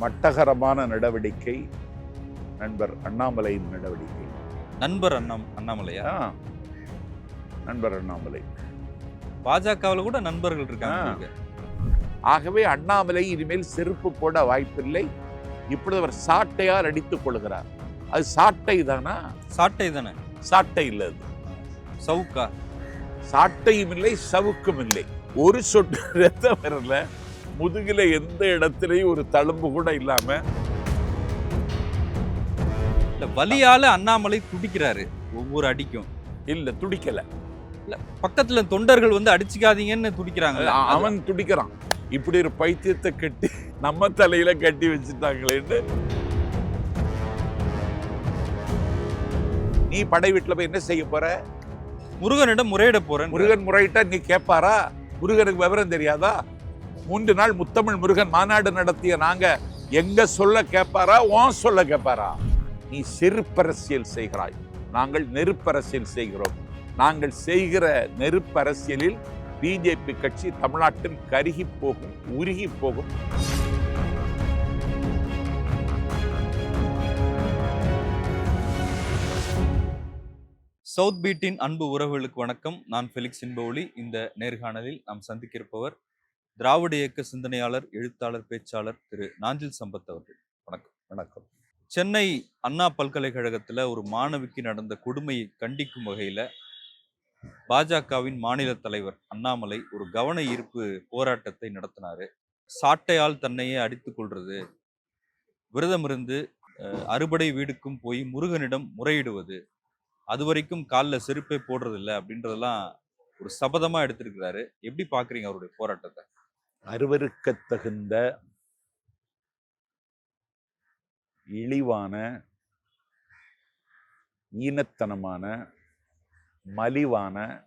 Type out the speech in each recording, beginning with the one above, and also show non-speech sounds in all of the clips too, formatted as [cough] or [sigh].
மட்டகரமான நடவடிக்கை நண்பர் அண்ணாமலையின் நடவடிக்கை. நண்பர் அண்ணா அண்ணாமலையா? நண்பர் அண்ணாமலை. பாஜகவில் கூட நண்பர்கள் இருக்காங்க. ஆகவே அண்ணாமலை இனிமேல் செருப்பு போட வாய்ப்பில்லை. இப்பொழுது அவர் சாட்டையால் அடித்துக் கொள்கிறார். அது சாட்டை தானா? சாட்டை தானே? சாட்டை இல்லை அது. சவுக்கா? சாட்டையும் இல்லை சவுக்கும் இல்லை. ஒரு சொட்டு ரத்தம் வரல. முதுகில எந்த இடத்துலயும் ஒரு தழும்பு கூட இல்லாம இல்ல வலியால அண்ணாமலை துடிக்கிறாரு ஒவ்வொரு அடிக்கும். இல்ல துடிக்கல. பக்கத்துல தொண்டர்கள் வந்து அடிச்சுக்காதீங்கன்னு துடிக்கிறாங்க. அவன் துடிக்கிறான். இப்படி ஒரு பைத்தியத்தை கட்டி நம்ம தலையில கட்டி வச்சுட்டாங்களேன்னு. நீ படை வீட்டுல போய் என்ன செய்ய போற? முருகனிடம் முறையிட போறேன். முருகன் முறையிட்டா நீ கேட்பாரா முருகனுக்கு விவரம் தெரியாதா? மூன்று நாள் முத்தமிழ் முருகன் மாநாடு நடத்திய நாங்க எங்க சொல்ல கேட்பாரா உன் சொல்ல கேட்பாரா? நீ செருப்பரசியல் செய்கிறாய். நாங்கள் நெருப்பரசியல் செய்கிறோம். நாங்கள் செய்கிற நெருப்பரசியலில் பிஜேபி கட்சி தமிழ்நாட்டில் கருகி போகும் உருகி போகும். சவுத் பீட்டின் அன்பு உறவுகளுக்கு வணக்கம். நான் ஃபெலிக்ஸ் இன்பவுலி. இந்த நேர்காணலில் நாம் சந்திக்க இருப்பவர் திராவிட இயக்க சிந்தனையாளர் எழுத்தாளர் பேச்சாளர் திரு நாஞ்சில் சம்பத் அவர்கள். வணக்கம் வணக்கம். சென்னை அண்ணா பல்கலைக்கழகத்தில் ஒரு மாணவிக்கு நடந்த கொடுமையை கண்டிக்கும் வகையில பாஜகவின் மாநில தலைவர் அண்ணாமலை ஒரு கவன ஈர்ப்பு போராட்டத்தை நடத்தினாரு. சாட்டையால் தன்னையே அடித்து கொள்வது விரதமிருந்து அறுபடை வீடுக்கும் போய் முருகனிடம் முறையிடுவது அது வரைக்கும் காலில் செருப்பே போடுறதில்லை அப்படின்றதெல்லாம் ஒரு சபதமாக எடுத்திருக்கிறாரு. எப்படி பார்க்குறீங்க அவருடைய போராட்டத்தை? அருவருக்கத் தகுந்த இழிவான ஈனத்தனமான மலிவான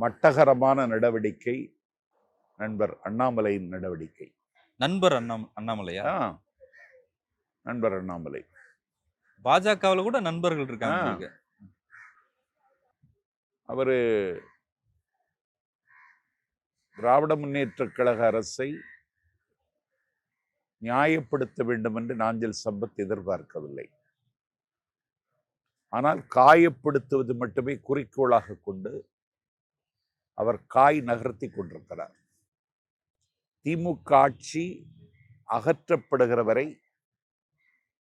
மட்டகரமான நடவடிக்கை நண்பர் அண்ணாமலையின் நடவடிக்கை. நண்பர் அண்ணா அண்ணாமலையா? நண்பர் அண்ணாமலை. பாஜகவுல கூட நண்பர்கள் இருக்காங்க. அவரு திராவிட முன்னேற்றக் கழக அரசை நியாயப்படுத்த வேண்டும் என்று நாஞ்சல் சம்பத் எதிர்பார்க்கவில்லை. ஆனால் காயப்படுத்துவது மட்டுமே குறிக்கோளாக கொண்டு அவர் காய் நகர்த்தி கொண்டிருக்கிறார். திமுக ஆட்சி அகற்றப்படுகிற வரை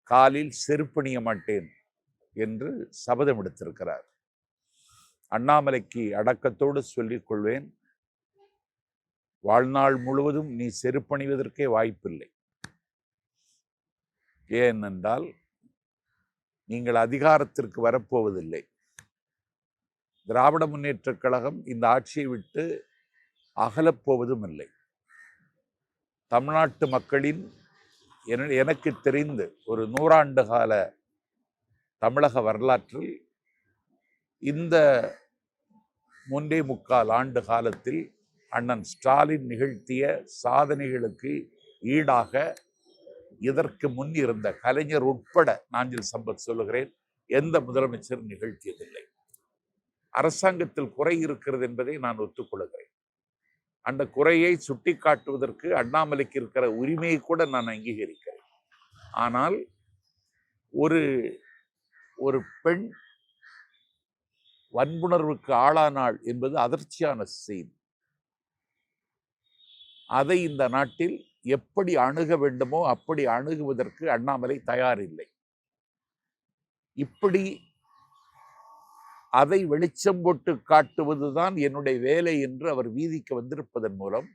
காலில் செருப்பணிய மாட்டேன் என்று சபதம் எடுத்திருக்கிறார். அண்ணாமலைக்கு அடக்கத்தோடு சொல்லிக் கொள்வேன். வாழ்நாள் முழுவதும் நீ செருப்பணிவதற்கே வாய்ப்பில்லை. ஏனென்றால் நீங்கள் அதிகாரத்திற்கு வரப்போவதில்லை. திராவிட முன்னேற்றக் கழகம் இந்த ஆட்சியை விட்டு அகலப்போவதும் இல்லை தமிழ்நாட்டு மக்களின் என- எனக்கு தெரிந்து ஒரு நூறாண்டு கால தமிழக வரலாற்றில் இந்த மூன்றே முக்கால் ஆண்டு காலத்தில் அண்ணன் ஸ்டாலின் நிகழ்த்திய சாதனைகளுக்கு ஈடாக இதற்கு முன் இருந்த கலைஞர் உட்பட நாஞ்சில் சம்பத் சொல்லுகிறேன் எந்த முதலமைச்சர் நிகழ்த்தியதில்லை. அரசாங்கத்தில் குறை இருக்கிறது என்பதை நான் ஒத்துக்கொள்கிறேன். அந்த குறையை சுட்டிக்காட்டுவதற்கு அண்ணாமலைக்கு இருக்கிற உரிமையை கூட நான் அங்கீகரிக்கிறேன். ஆனால் ஒரு ஒரு பெண் வன்புணர்வுக்கு ஆளானாள் என்பது அதிர்ச்சியான செய்தி அதை இந்த நாட்டில் எப்படி அணுக வேண்டுமோ அப்படி அணுகுவதற்கு அண்ணாமலை தயாரில்லை. இப்படி அதை வெளிச்சம் போட்டு காட்டுவதுதான் என்னுடைய வேலை என்று அவர் வீதிக்கு வந்திருப்பதன் மூலம்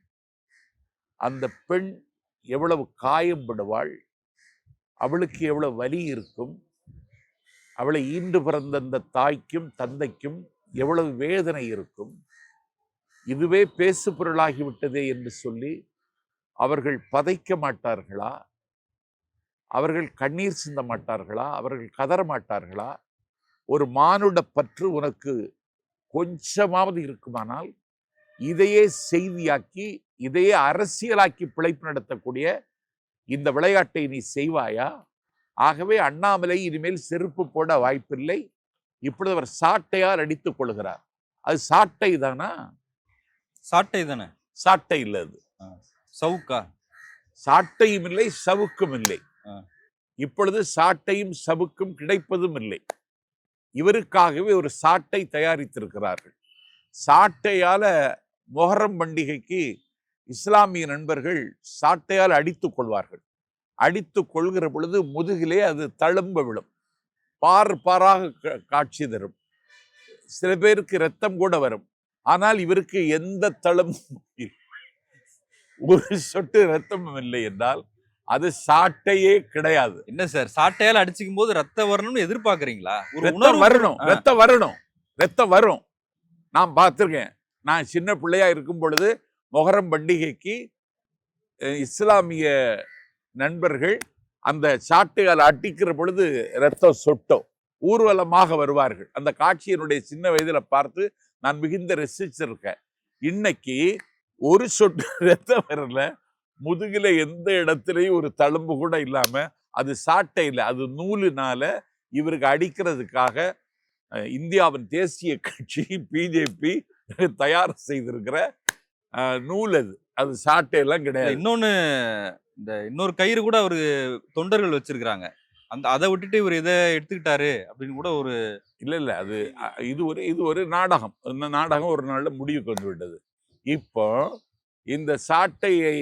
அந்த பெண் எவ்வளவு காயம்படுவாள் அவளுக்கு எவ்வளவு வலி இருக்கும் அவளை ஈண்டு பிறந்த அந்த தாய்க்கும் தந்தைக்கும் எவ்வளவு வேதனை இருக்கும் இதுவே பேசு பொருளாகிவிட்டதே என்று சொல்லி அவர்கள் பதைக்க மாட்டார்களா? அவர்கள் கண்ணீர் சிந்த மாட்டார்களா? அவர்கள் கதற மாட்டார்களா? ஒரு மானுட பற்று உனக்கு கொஞ்சமாவது இருக்குமானால் இதையே செய்தியாக்கி இதையே அரசியலாக்கி பிழைப்பு நடத்தக்கூடிய இந்த விளையாட்டை நீ செய்வாயா? ஆகவே அண்ணாமலை இனிமேல் செருப்பு போட வாய்ப்பில்லை. இப்பொழுது அவர் சாட்டையால் அடித்துக் கொள்கிறார். அது சாட்டை தானா? சாட்டை தானே? சாட்டை இல்லை அது. சவுக்கா? சாட்டையும் இல்லை சவுக்கும் இல்லை. இப்பொழுது சாட்டையும் சவுக்கும் கிடைப்பதும் இல்லை. இவருக்காகவே ஒரு சாட்டை தயாரித்திருக்கிறார்கள். சாட்டையால மொஹரம் பண்டிகைக்கு இஸ்லாமிய நண்பர்கள் சாட்டையால் அடித்துக் கொள்வார்கள். அடித்துக் கொள்கிற பொழுது முதுகிலே அது தழும்ப விழும். பார் பாராக காட்சி தரும். சில பேருக்கு ரத்தம் கூட வரும். ஆனால் இவருக்கு எந்த இல்லை. ஒரு சொட்டு ரத்தமும் இல்லை என்றால் அது சாட்டையே கிடையாது. என்ன சார்? சாட்டையால அடிச்சுக்கும் போது ரத்தம் வரணும்னு எதிர்பார்க்கறீங்களா? ஒரு ரத்தம் வரணும். ரத்தம் வரணும் ரத்தம் வரும். நான் பார்த்திருக்கேன். நான் சின்ன பிள்ளையா இருக்கும் பொழுது மொஹரம் பண்டிகைக்கு இஸ்லாமிய நண்பர்கள் அந்த சாட்டையால் அட்டிக்கிற பொழுது ரத்தம் சொட்டும். ஊர்வலமாக வருவார்கள். அந்த காட்சியினுடைய சின்ன வயதுல பார்த்து நான் மிகுந்த ரசிச்சிருக்கேன். இன்னைக்கு ஒரு சொட்டு [laughs] ரத்தம் வரல. முதுகுல எந்த இடத்துலயும் ஒரு தழும்பு கூட இல்லாம அது சாட்டை இல்லை அது நூலுனால இவருக்கு அடிக்கிறதுக்காக இந்தியாவின் தேசிய கட்சி [laughs] பிஜேபி [laughs] தயார் செய்திருக்கிற நூல் அது. அது சாட்டையெல்லாம் கிடையாது. இன்னொன்னு இந்த இன்னொரு கயிறு கூட அவரு தொண்டர்கள் வச்சிருக்காங்க அந்த அதை விட்டுட்டு இவர் இதை எடுத்துக்கிட்டாரு அப்படின்னு கூட ஒரு இல்ல இல்ல. அது இது ஒரு இது ஒரு நாடகம். இந்த நாடகம் ஒரு நாள்ல முடிவுக்கு வந்து விட்டது. இப்போ இந்த சாட்டையை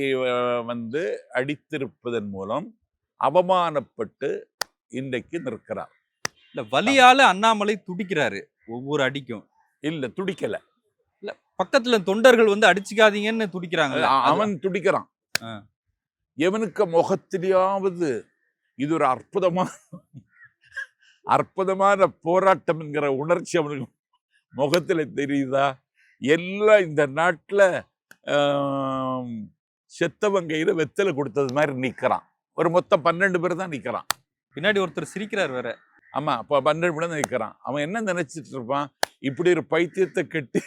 வந்து அடித்திருப்பதன் மூலம் அவமானப்பட்டு இன்றைக்கு நிற்கிறார். இல்ல வலியால அண்ணாமலை துடிக்கிறாரு ஒவ்வொரு அடிக்கும். இல்ல துடிக்கல. பக்கத்துல தொண்டர்கள் வந்து அடிச்சுக்காதீங்கன்னு துடிக்கிறாங்க அவன் துடிக்கிறான். எவனுக்கு முகத்திலேயாவது இது ஒரு அற்புதமான அற்புதமான போராட்டம் என்கிற உணர்ச்சி அவனுக்கு முகத்துல தெரியுதா? எல்லாம் இந்த நாட்டுல செத்தவன் கையில வெத்தலை கொடுத்தது மாதிரி நிக்கிறான். ஒரு மொத்தம் பன்னெண்டு பேர் தான் நிக்கிறான். பின்னாடி ஒருத்தர் சிரிக்கிறார் வேற. ஆமா அப்ப பன்னெண்டு பேர் தான் நிக்கிறான். அவன் என்ன நினைச்சிட்டு இருப்பான்? இப்படி ஒரு பைத்தியத்தை கட்டி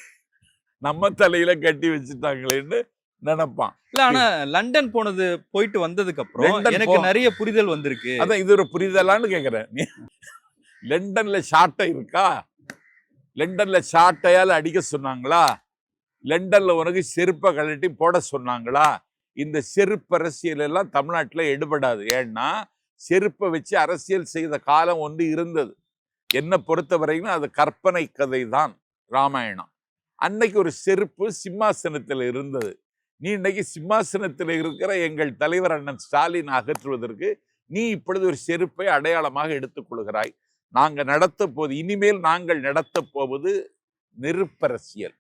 நம்ம தலையில கட்டி வச்சுட்டாங்களேன்னு நினைப்பான் இல்ல ஆனா லண்டன் போனது போயிட்டு வந்ததுக்கு அப்புறம் எனக்கு நிறைய புரிதல் வந்திருக்கு. அதான் இது ஒரு புரிதலான்னு கேக்குறேன். லண்டன்ல சாட்டை இருக்கா? லண்டன்ல சாட்டையால அடிக்க சொன்னாங்களா? லண்டன்ல உனக்கு செருப்பை கழட்டி போட சொன்னாங்களா? இந்த செருப்பு அரசியல் எல்லாம் தமிழ்நாட்டுல எடுபடாது. ஏன்னா செருப்பை வச்சு அரசியல் செய்த காலம் ஒன்று இருந்தது. என்னை பொறுத்த வரைக்கும் அது கற்பனை கதை தான் ராமாயணம். அன்னைக்கு ஒரு செருப்பு சிம்மாசனத்தில் இருந்தது. நீ இன்றைக்கி சிம்மாசனத்தில் இருக்கிற எங்கள் தலைவர் அண்ணன் ஸ்டாலின் அகற்றுவதற்கு நீ இப்பொழுது ஒரு செருப்பை அடையாளமாக எடுத்துக்கொள்கிறாய். நாங்கள் நடத்த போது இனிமேல் நாங்கள் நடத்த போவது நெருப்பரசியல்.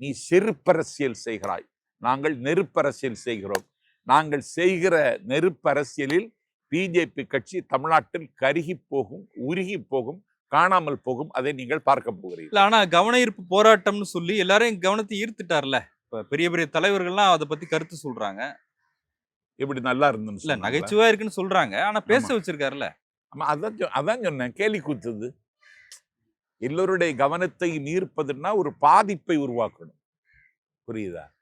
நீ செருப்பரசியல் செய்கிறாய். நாங்கள் நெருப்பரசியல் செய்கிறோம். நாங்கள் செய்கிற நெருப்பரசியலில் பிஜேபி கட்சி தமிழ்நாட்டில் கருகி போகும் உருகி போகும் காணாமல் போகும் அதை நீங்கள் பார்க்க போகிறீர்கள். ஆனால் ஆனா கவன ஈர்ப்பு போராட்டம்னு சொல்லி எல்லாரையும் கவனத்தை ஈர்த்துட்டார்ல. இப்ப பெரிய பெரிய தலைவர்கள்லாம் அதை பத்தி கருத்து சொல்றாங்க. இப்படி நல்லா இருந்துன்னு இல்ல? நகைச்சுவையா இருக்குன்னு சொல்றாங்க. ஆனா பேச. வச்சிருக்காருல்ல. ஆமா, அதான் சொ- அதான் சொன்னேன். கேலி கூத்துது. எல்லோருடைய கவனத்தை ஈர்ப்பதுன்னா ஒரு பாதிப்பை உருவாக்கணும். புரியுதா?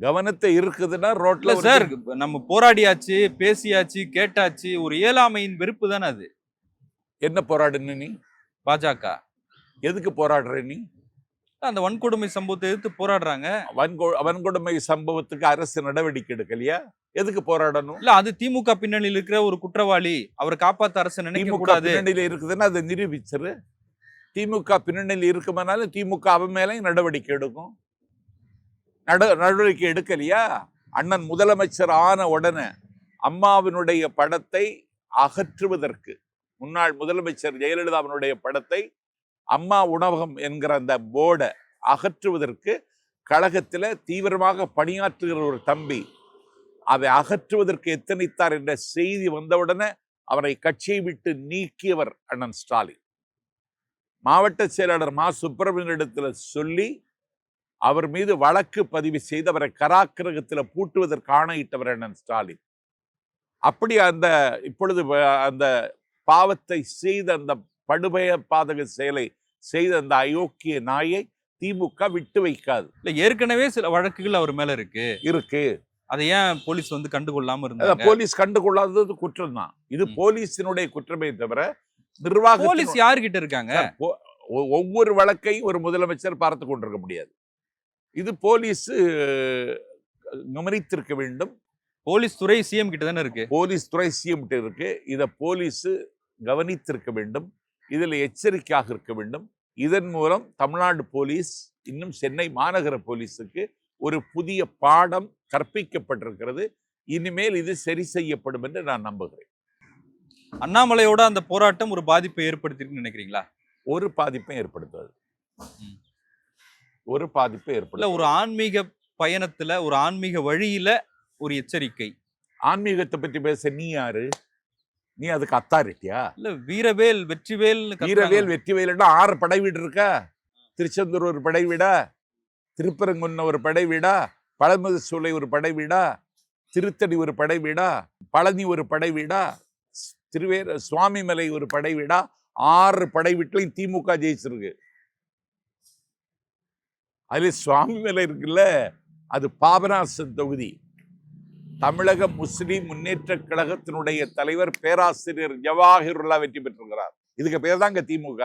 கவனத்தை இருக்குதுன்னா இல்ல ரோட்ல ஒரு- சார் நம்ம போராடியாச்சு பேசியாச்சு கேட்டாச்சு ஒரு இயலாமையின் வெறுப்பு தானே அது. என்ன போராடுன நீ? பாஜக. எதுக்கு போராடுற நீ? அந்த வன்கொடுமை சம்பவத்தை எதிர்த்து போராடுறாங்க. வன்கொ வன்கொடுமை சம்பவத்துக்கு அரசு நடவடிக்கை எடுக்கலையா எதுக்கு போராடணும்? இல்ல அது திமுக பின்னணியில் இருக்கிற ஒரு குற்றவாளி. அவரை காப்பாத்த அரசு நினைக்க கூடாது. பின்னணியில இருக்குதுன்னா அதை நிரூபிச்சிரு. திமுக பின்னணியில் இருக்குமானாலும் திமுக அவன் மேலேயும் நடவடிக்கை எடுக்கும். நட நடவடிக்கை எடுக்கலையா அண்ணன் முதலமைச்சர் ஆன உடனே அம்மாவினுடைய படத்தை அகற்றுவதற்கு முன்னாள் முதலமைச்சர் ஜெயலலிதாவினுடைய படத்தை அம்மா உணவகம் என்கிற அந்த போர்டை அகற்றுவதற்கு கழகத்தில் தீவிரமாக பணியாற்றுகிற ஒரு தம்பி அதை அகற்றுவதற்கு எத்தனைத்தார் என்ற செய்தி வந்தவுடனே அவரை கட்சியை விட்டு நீக்கியவர் அண்ணன் ஸ்டாலின். மாவட்ட செயலாளர் மா. சுப்பிரமணியனிடத்துல சொல்லி அவர் மீது வழக்கு பதிவு செய்து அவரை கராக்கிரகத்தில் பூட்டுவதற்கு ஆணையிட்டவர் அண்ணன் ஸ்டாலின். அப்படி அந்த இப்பொழுது அந்த பாவத்தை செய்த அந்த படுபய பாதக செயலை செய்த அந்த அயோக்கிய நாயை திமுக விட்டு வைக்காது. இல்ல ஏற்கனவே சில வழக்குகள் அவர் மேல இருக்கு. இருக்கு. அதை ஏன் போலீஸ் வந்து கண்டுகொள்ளாம இருந்தாங்க? போலீஸ் கண்டுகொள்ளாதது குற்றம் தான். இது. போலீஸினுடைய குற்றமே தவிர நிர்வாக போலீஸ் யார்கிட்ட இருக்காங்க? ஒவ்வொரு வழக்கையும் ஒரு முதலமைச்சர் பார்த்து கொண்டிருக்க முடியாது. இது போலீஸ் கவனித்திருக்க வேண்டும். போலீஸ் துறை சிஎம் கிட்ட தானே இருக்கு? போலீஸ் துறை சிஎம் இருக்கு. இதை போலீஸ் கவனித்திருக்க வேண்டும். இதில் எச்சரிக்கையாக இருக்க வேண்டும். இதன் மூலம் தமிழ்நாடு போலீஸ் இன்னும் சென்னை மாநகர போலீஸுக்கு ஒரு புதிய பாடம் கற்பிக்கப்பட்டிருக்கிறது. இனிமேல் இது சரி செய்யப்படும் என்று நான் நம்புகிறேன். அண்ணாமலையோட அந்த போராட்டம் ஒரு பாதிப்பை ஏற்படுத்திருக்குன்னு நினைக்கிறீங்களா? ஒரு பாதிப்பையும் ஏற்படுத்தாது. ஒரு பாதிப்பை ஏற்படுத்த ஒரு ஆன்மீக பயணத்துல ஒரு ஆன்மீக வழியில ஒரு எச்சரிக்கை. ஆன்மீகத்தை பற்றி பேச நீ யாரு? நீ அதுக்கு அத்தாரிட்டியா? இல்ல வீரவேல் வெற்றிவேல் வீரவேல் வெற்றிவேலுன்னா ஆறு படை வீடு இருக்கா? திருச்செந்தூர் ஒரு படை வீடா? திருப்பரங்குன்ன ஒரு படை வீடா? பழமுது சூளை ஒரு படை வீடா? திருத்தணி ஒரு படை வீடா? பழனி ஒரு படை வீடா? திருவேர சுவாமிமலை ஒரு படை வீடா? ஆறு படை வீட்லையும் திமுக ஜெயிச்சிருக்கு. அதுல சுவாமிமலை இருக்குல்ல? அது பாபநாசன் தொகுதி. தமிழக முஸ்லிம் முன்னேற்ற கழகத்தினுடைய தலைவர் பேராசிரியர் ஜவாஹிருல்லா வெற்றி பெற்றிருக்கிறார். இதுக்கு பேர் தாங்க திமுக.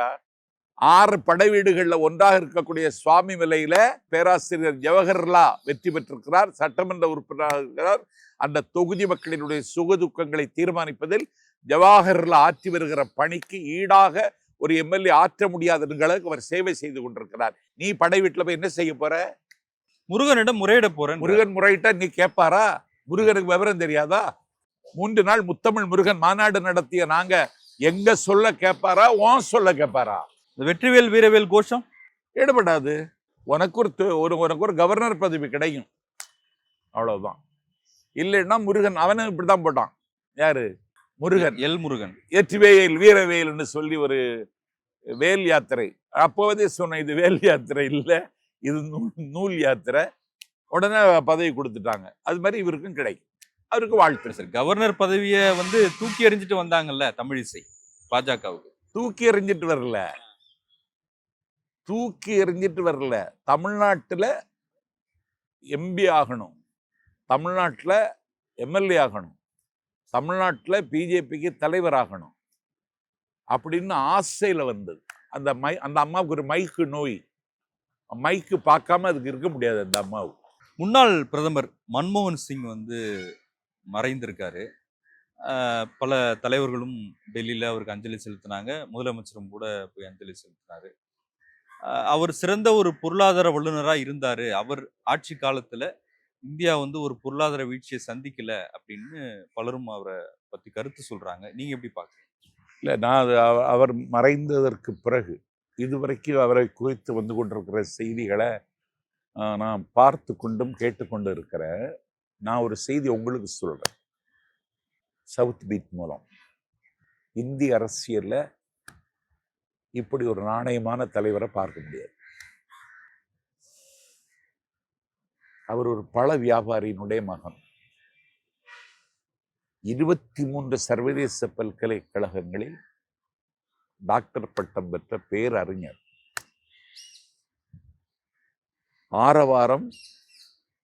ஆறு படை வீடுகள்ல ஒன்றாக இருக்கக்கூடிய சுவாமி விலையில பேராசிரியர் ஜவஹர்லா வெற்றி பெற்றிருக்கிறார். சட்டமன்ற உறுப்பினராக இருக்கிறார் அந்த தொகுதி மக்களினுடைய சுகதுக்கங்களை தீர்மானிப்பதில் ஜவாஹர்லா ஆற்றி வருகிற பணிக்கு ஈடாக ஒரு எம்எல்ஏ ஆற்ற முடியாதவர்களுக்கு அவர் சேவை செய்து கொண்டிருக்கிறார். நீ படை வீட்டுல போய் என்ன செய்ய போற? முருகனிடம் முறையிட போறேன் முருகன் முறையிட்டா நீ கேட்பாரா முருகனுக்கு விவரம் தெரியாதா? மூன்று நாள் முத்தமிழ் முருகன் மாநாடு நடத்திய நாங்க எங்க சொல்ல கேட்பாரா உன் சொல்ல கேட்பாரா இந்த வெற்றிவேல் வீரவேல் கோஷம்? ஈடுபடாது. உனக்கு ஒரு உனக்கு ஒரு கவர்னர் பதவி கிடைக்கும். அவ்வளவுதான். இல்லைன்னா முருகன் அவனும் இப்படிதான் போட்டான். யாரு? முருகன். எல் முருகன். ஏற்றுவேல் வீரவேல்னு சொல்லி ஒரு வேல் யாத்திரை. அப்போதே சொன்ன இது வேல் யாத்திரை இல்லை இது நூ- நூல் யாத்திரை. உடனே பதவி கொடுத்துட்டாங்க. அது மாதிரி இவருக்கும் கிடைக்கும். அவருக்கு வாழ்த்து. சரி கவர்னர் பதவியை வந்து தூக்கி எறிஞ்சிட்டு வந்தாங்கல்ல தமிழிசை பாஜகவுக்கு? தூக்கி எறிஞ்சிட்டு வரல. தூக்கி எறிஞ்சிட்டு வரல. தமிழ்நாட்டுல எம்பி ஆகணும். தமிழ்நாட்டுல எம்எல்ஏ ஆகணும். தமிழ்நாட்டுல பிஜேபிக்கு தலைவர் ஆகணும். அப்படின்னு ஆசையில வந்தது. அந்த மை அந்த அம்மாவுக்கு ஒரு மைக்கு நோய். மைக்கு பார்க்காம அதுக்கு இருக்க முடியாது அந்த அம்மாவுக்கு முன்னாள் பிரதமர் மன்மோகன் சிங் வந்து மறைந்திருக்காரு. பல தலைவர்களும் டெல்லியில் அவருக்கு அஞ்சலி செலுத்தினாங்க. முதலமைச்சரும் கூட போய் அஞ்சலி செலுத்தினார். அவர் சிறந்த ஒரு பொருளாதார வல்லுநராக இருந்தார். அவர் ஆட்சி காலத்தில் இந்தியா வந்து ஒரு பொருளாதார வீழ்ச்சியை சந்திக்கலை அப்படின்னு பலரும் அவரை பற்றி கருத்து சொல்கிறாங்க நீங்கள் எப்படி பார்க்குறீங்க இல்லை நான் அது அவ- அவர் மறைந்ததற்கு பிறகு இதுவரைக்கும் அவரை குறித்து வந்து கொண்டிருக்கிற செய்திகளை நான் பார்த்து கொண்டும் கேட்டுக்கொண்டு இருக்கிறேன் நான் ஒரு செய்தி உங்களுக்கு சொல்கிறேன் சவுத் பீட் மூலம். இந்திய அரசியலில் இப்படி ஒரு நாணயமான தலைவரை பார்க்க முடியாது. அவர் ஒரு பழ வியாபாரியினுடைய மகன். இருபத்தி மூன்று சர்வதேச பல்கலைக்கழகங்களில் டாக்டர் பட்டம் பெற்ற பேரறிஞர். ஆரவாரம்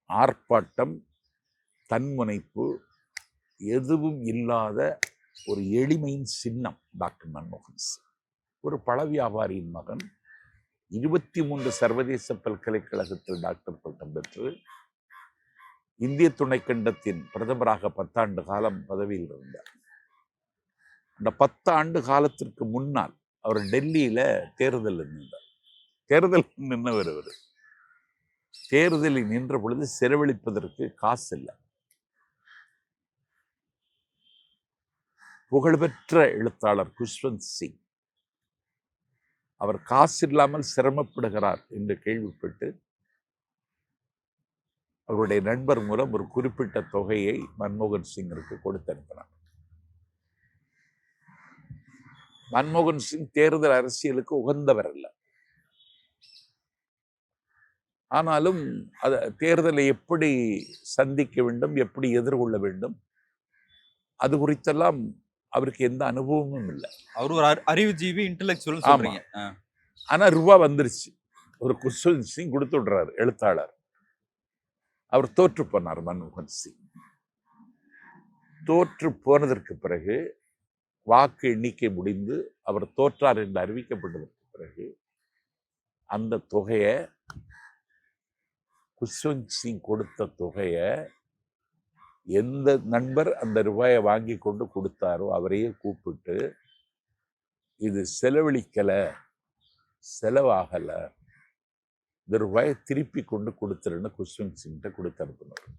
ஆர்ப்பாட்டம் தன்முனைப்பு எதுவும் இல்லாத ஒரு எளிமையின் சின்னம் டாக்டர் மன்மோகன் சிங். ஒரு பழ வியாபாரியின் மகன் இருபத்தி மூன்று சர்வதேச பல்கலைக்கழகத்தில் டாக்டர் பட்டம் பெற்று இந்திய துணைக்கண்டத்தின் பிரதமராக பத்தாண்டு காலம் பதவியில் இருந்தார். அந்த பத்து ஆண்டு காலத்திற்கு முன்னால் அவர் டெல்லியில் தேர்தலில் நின்றார். தேர்தலில் நின்றவர் அவர் தேர்தலில் நின்ற பொழுது செலவழிப்பதற்கு காசு இல்லை புகழ்பெற்ற எழுத்தாளர் குஷ்வந்த் சிங். அவர் காசு இல்லாமல் சிரமப்படுகிறார் என்று கேள்விப்பட்டு அவருடைய நண்பர் மூலம் ஒரு குறிப்பிட்ட தொகையை மன்மோகன் சிங்கிற்கு கொடுத்து அனுப்பினார். மன்மோகன் சிங் தேர்தல் அரசியலுக்கு உகந்தவர் அல்ல. ஆனாலும் அத தேர்தலை எப்படி சந்திக்க வேண்டும் எப்படி எதிர்கொள்ள வேண்டும் அது குறித்தெல்லாம் அவருக்கு எந்த அனுபவமும் இல்லை. அவர் ஒரு அறி- அறிவுஜீவி இன்டெலெக்சுவல். சொல்றீங்க. ஆ. ஆனா ரூபா வந்துருச்சு. ஒரு குஷ்வந்த் சிங் கொடுத்து விடுறாரு எழுத்தாளர். அவர் தோற்று போனார் மன்மோகன் சிங் தோற்று போனதற்கு பிறகு வாக்கு எண்ணிக்கை முடிந்து அவர் தோற்றார் என்று அறிவிக்கப்பட்டதற்கு பிறகு அந்த தொகையை குஷ்வந்த் சிங் கொடுத்த தொகையை எந்த நண்பர் அந்த ரூபாயை வாங்கி கொண்டு கொடுத்தாரோ அவரையே கூப்பிட்டு இது செலவழிக்கலை செலவாகலை இந்த ரூபாயை திருப்பி கொண்டு கொடுத்துருன்னு குஷ்வந்த் சிங்கிட்ட கொடுத்து அனுப்பினார்.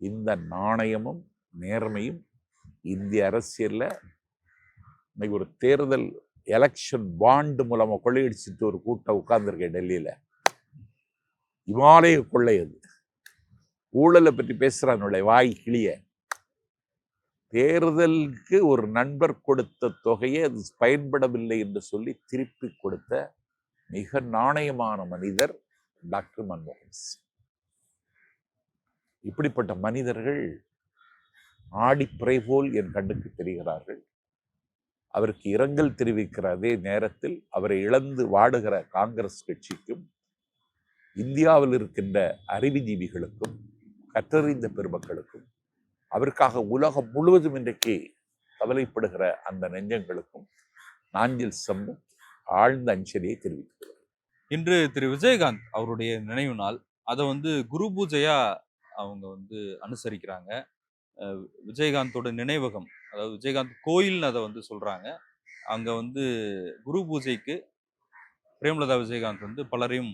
இந்த நாணயமும் நேர்மையும் இந்திய அரசியலில் இன்னைக்கு ஒரு தேர்தல் எலெக்ஷன் பாண்டு மூலமாக கொள்ளையடிச்சிட்டு ஒரு கூட்டம் உட்காந்துருக்கேன் டெல்லியில். இமாலய கொள்ளை அது. ஊழலை பற்றி பேசுறானுடைய வாய் கிளிய. தேர்தலுக்கு ஒரு நண்பர் கொடுத்த தொகையை அது பயன்படவில்லை என்று சொல்லி திருப்பி கொடுத்த மிக நாணயமான மனிதர் டாக்டர் மன்மோகன் சிங். இப்படிப்பட்ட மனிதர்கள் ஆடிப்பிறை போல் என் கண்ணுக்கு தெரிகிறார்கள். அவருக்கு இரங்கல் தெரிவிக்கிற அதே நேரத்தில் அவரை இழந்து வாடுகிற காங்கிரஸ் கட்சிக்கும் இந்தியாவில் இருக்கின்ற அறிவுஜீவிகளுக்கும் கற்றறிந்த பெருமக்களுக்கும் அவருக்காக உலகம் முழுவதும் இன்றைக்கு கவலைப்படுகிற அந்த நெஞ்சங்களுக்கும் நாஞ்சில் சம்பு ஆழ்ந்த அஞ்சலியை தெரிவிக்கிறது இன்று திரு விஜயகாந்த் அவருடைய நினைவு நாள். அதை வந்து குரு பூஜையா அவங்க வந்து அனுசரிக்கிறாங்க. விஜயகாந்தோட நினைவகம் அதாவது விஜயகாந்த் கோயில்னு அதை வந்து சொல்றாங்க. அங்க வந்து குரு பூஜைக்கு பிரேமலதா விஜயகாந்த் வந்து பலரையும்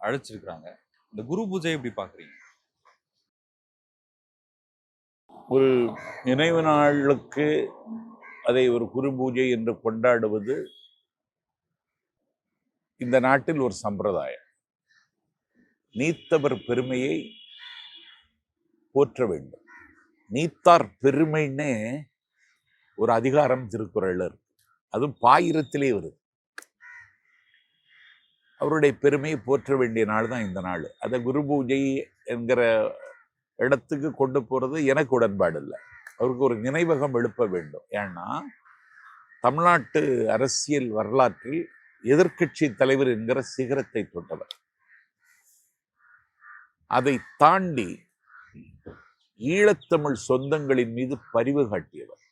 அழைச்சிருக்கிறாங்க. இந்த குரு பூஜை எப்படி பாக்குறீங்க ஒரு நினைவு நாளுக்கு அதை ஒரு குரு பூஜை என்று கொண்டாடுவது இந்த நாட்டில் ஒரு சம்பிரதாயம். நீத்தவர் பெருமையை போற்ற வேண்டும். நீத்தார் பெருமைன்னே ஒரு அதிகாரம் திருக்குறள்ல இருக்கு. அதுவும் பாயிரத்திலே வருது. அவருடைய பெருமையை போற்ற வேண்டிய நாள் தான் இந்த நாள். அதை குரு பூஜை என்கிற இடத்துக்கு கொண்டு போறது எனக்கு உடன்பாடு இல்லை. அவருக்கு ஒரு நினைவகம் எழுப்ப வேண்டும். ஏன்னா தமிழ்நாட்டு அரசியல் வரலாற்றில் எதிர்க்கட்சி தலைவர் என்கிற சிகரத்தை தொட்டவர். அதை தாண்டி ஈழத்தமிழ் சொந்தங்களின் மீது பரிவு காட்டியவர்.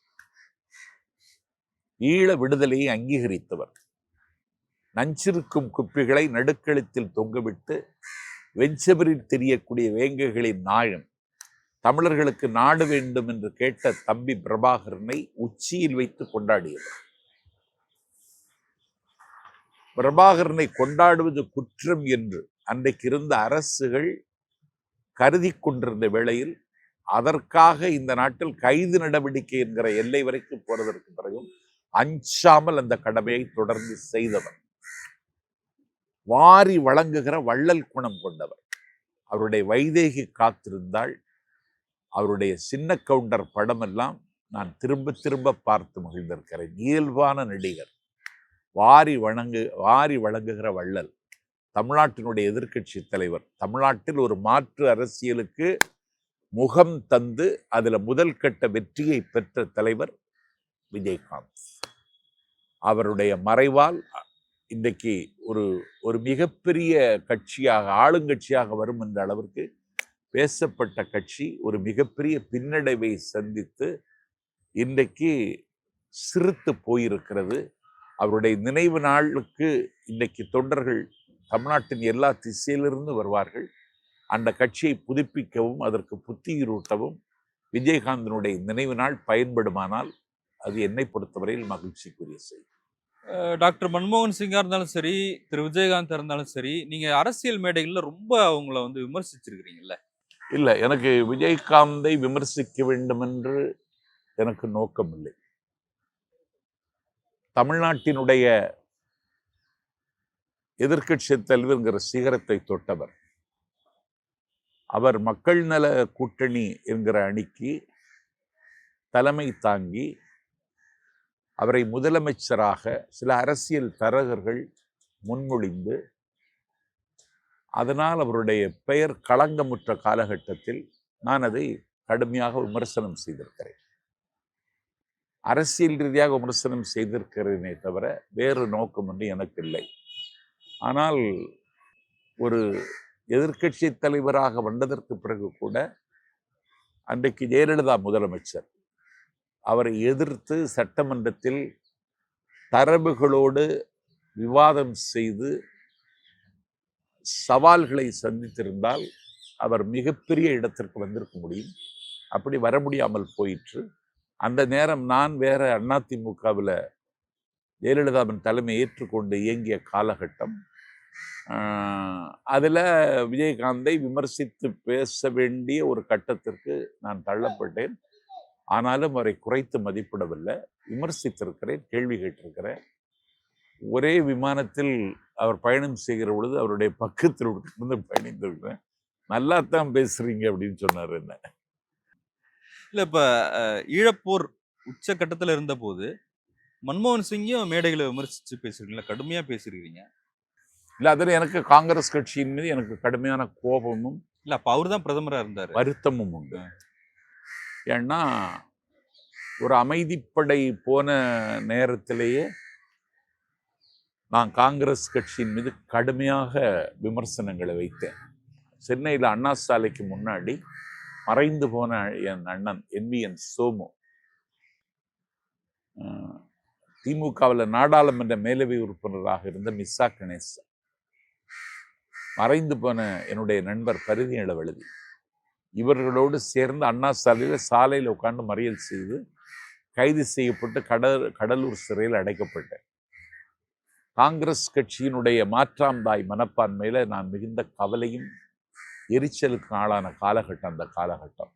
ஈழ விடுதலையை அங்கீகரித்தவர். நஞ்சிருக்கும் குப்பிகளை நடுக்கழுத்தில் தொங்கவிட்டு வெஞ்சபரில் தெரியக்கூடிய வேங்கைகளின் நாயன் தமிழர்களுக்கு நாடு வேண்டும் என்று கேட்ட தம்பி பிரபாகரனை உச்சியில் வைத்து கொண்டாடியவர். பிரபாகரனை கொண்டாடுவது குற்றம் என்று அன்றைக்கு இருந்த அரசுகள் கருதி கொண்டிருந்த வேளையில் அதற்காக இந்த நாட்டில் கைது நடவடிக்கை என்கிற எல்லை வரைக்கும் போறதற்கு பிறகும் அஞ்சாமல் அந்த கடமையை தொடர்ந்து செய்தவர் வாரி வழங்குகிற வள்ளல் குணம் கொண்டவர். அவருடைய வைதேகி காத்திருந்தாள். அவருடைய சின்ன கவுண்டர் படமெல்லாம் நான் திரும்ப திரும்ப பார்த்து மகிழ்ந்திருக்கிறேன். இயல்பான நடிகர். வாரி வணங்கு வாரி வழங்குகிற வள்ளல். தமிழ்நாட்டினுடைய எதிர்க்கட்சி தலைவர். தமிழ்நாட்டில் ஒரு மாற்று அரசியலுக்கு முகம் தந்து அதில் முதல் கட்ட வெற்றியை பெற்ற தலைவர் விஜயகாந்த். அவருடைய மறைவால் இன்றைக்கு ஒரு ஒரு மிகப்பெரிய கட்சியாக ஆளுங்கட்சியாக வரும் என்ற அளவிற்கு பேசப்பட்ட கட்சி ஒரு மிகப்பெரிய பின்னடைவை சந்தித்து இன்றைக்கு சிறுத்து போயிருக்கிறது. அவருடைய நினைவு நாளுக்கு இன்றைக்கு தொண்டர்கள் தமிழ்நாட்டின் எல்லா திசையிலிருந்து வருவார்கள். அந்த கட்சியை புதுப்பிக்கவும் அதற்கு புத்தியூட்டவும் விஜயகாந்தனுடைய நினைவு நாள் பயன்படுமானால் அது என்னை பொறுத்தவரையில் மகிழ்ச்சிக்குரிய செய்தி. டாக்டர் மன்மோகன் சிங்காக இருந்தாலும் சரி திரு விஜயகாந்த் இருந்தாலும் சரி நீங்கள் அரசியல் மேடைகளில் ரொம்ப அவங்கள வந்து விமர்சிச்சிருக்கிறீங்கல்ல? இல்லை எனக்கு விஜயகாந்தை விமர்சிக்க வேண்டும் என்று எனக்கு நோக்கம் இல்லை. தமிழ்நாட்டினுடைய எதிர்க்கட்சி தலைவர்ங்கிற சிகரத்தை தொட்டவர் அவர் மக்கள் நல கூட்டணி என்கிற அணிக்கு தலைமை தாங்கி அவரை முதலமைச்சராக சில அரசியல் தரகர்கள் முன்மொழிந்து அதனால் அவருடைய பெயர் களங்கமுற்ற காலகட்டத்தில் நான் அதை கடுமையாக விமர்சனம் செய்திருக்கிறேன். அரசியல் ரீதியாக விமர்சனம் செய்திருக்கிறேனே தவிர வேறு நோக்கம் ஒன்று எனக்கு இல்லை. ஆனால் ஒரு எதிர்க்கட்சி தலைவராக வந்ததற்கு பிறகு கூட அன்றைக்கு ஜெயலலிதா முதலமைச்சர் அவரை எதிர்த்து சட்டமன்றத்தில் தரவுகளோடு விவாதம் செய்து சவால்களை சந்தித்திருந்தால் அவர் மிகப்பெரிய இடத்திற்கு வந்திருக்க முடியும். அப்படி வர முடியாமல் போயிற்று. அந்த நேரம் நான் வேற அதிமுகவில் ஜெயலலிதாவின் தலைமை ஏற்றுக்கொண்டு இயங்கிய காலகட்டம். அதில் விஜயகாந்தை விமர்சித்து பேச வேண்டிய ஒரு கட்டத்திற்கு நான் தள்ளப்பட்டேன். ஆனாலும் அவரை குறைத்து மதிப்பிடவில்லை. விமர்சித்திருக்கிறேன் கேள்வி கேட்டிருக்கிறேன். ஒரே விமானத்தில் அவர் பயணம் செய்கிற பொழுது அவருடைய பக்கத்தில் உட்கார்ந்து பயணித்திருக்கிறேன். நல்லா தான் பேசுறீங்க அப்படின்னு சொன்னார் என்ன. இல்ல இப்ப ஈழப்போர் உச்சகட்டத்துல இருந்த போது மன்மோகன் சிங்கையும் மேடைகளை விமர்சிச்சு பேசுறீங்களா கடுமையா பேசிருக்கீங்க இல்லை அதில் எனக்கு காங்கிரஸ் கட்சியின் மீது எனக்கு கடுமையான கோபமும் இல்ல அப்ப அவர் தான் பிரதமரா இருந்தாரு. வருத்தமும் உண்டு. ஏன்னா ஒரு அமைதிப்படை போன நேரத்திலேயே நான் காங்கிரஸ் கட்சியின் மீது கடுமையாக விமர்சனங்களை வைத்தேன். சென்னையில் அண்ணா சாலைக்கு முன்னாடி மறைந்து போன என் அண்ணன் என் சோமு திமுகவில் நாடாளுமன்ற மேலவை உறுப்பினராக இருந்த மிஸ்ஸா கணேசன் மறைந்து போன என்னுடைய நண்பர் பரிதி இளவழுதி இவர்களோடு சேர்ந்து அண்ணா சாலையில் சாலையில் உட்கார்ந்து மறியல் செய்து கைது செய்யப்பட்டு கடல் கடலூர் சிறையில் அடைக்கப்பட்டேன். காங்கிரஸ் கட்சியினுடைய மாற்றாம் தாய் மனப்பான்மையில நான் மிகுந்த கவலையும் எரிச்சலுக்கு ஆளான காலகட்டம் அந்த காலகட்டம்.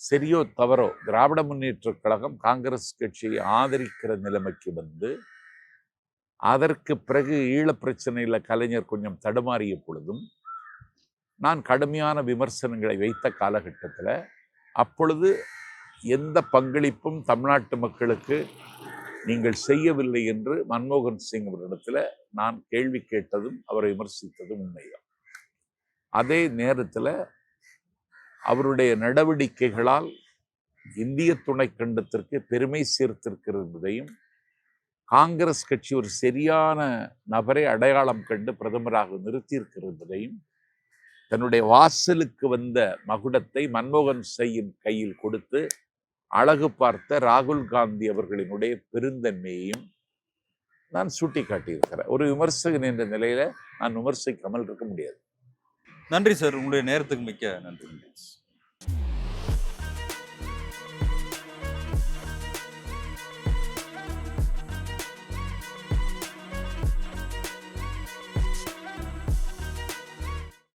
சரியோ தவறோ திராவிட முன்னேற்றக் கழகம் காங்கிரஸ் கட்சியை ஆதரிக்கிற நிலைமைக்கு வந்து அதற்கு பிறகு ஈழப் பிரச்சனையில் கலைஞர் கொஞ்சம் தடுமாறிய பொழுதும் நான் கடுமையான விமர்சனங்களை வைத்த காலகட்டத்தில் அப்பொழுது எந்த பங்களிப்பும் தமிழ்நாட்டு மக்களுக்கு நீங்கள் செய்யவில்லை என்று மன்மோகன் சிங் அவரிடத்தில் நான் கேள்வி கேட்டதும் அவரை விமர்சித்ததும் உண்மைதான். அதே நேரத்தில் அவருடைய நடவடிக்கைகளால் இந்திய துணைக்கண்டத்திற்கு பெருமை சேர்த்திருக்கிறதையும் காங்கிரஸ் கட்சி ஒரு சரியான நபரை அடையாளம் கண்டு பிரதமராக நிறுத்தியிருக்கிறதையும் தன்னுடைய வாசலுக்கு வந்த மகுடத்தை மன்மோகன் சையின் கையில் கொடுத்து அழகு பார்த்த ராகுல் காந்தி அவர்களினுடைய பெருந்தன்மையையும் நான் சுட்டி காட்டியிருக்கிறேன் ஒரு விமர்சகன் என்ற நிலையில நான் விமர்சிக்காமல் இருக்க முடியாது. நன்றி சார். உங்களுடைய நேரத்துக்கு மிக்க நன்றி.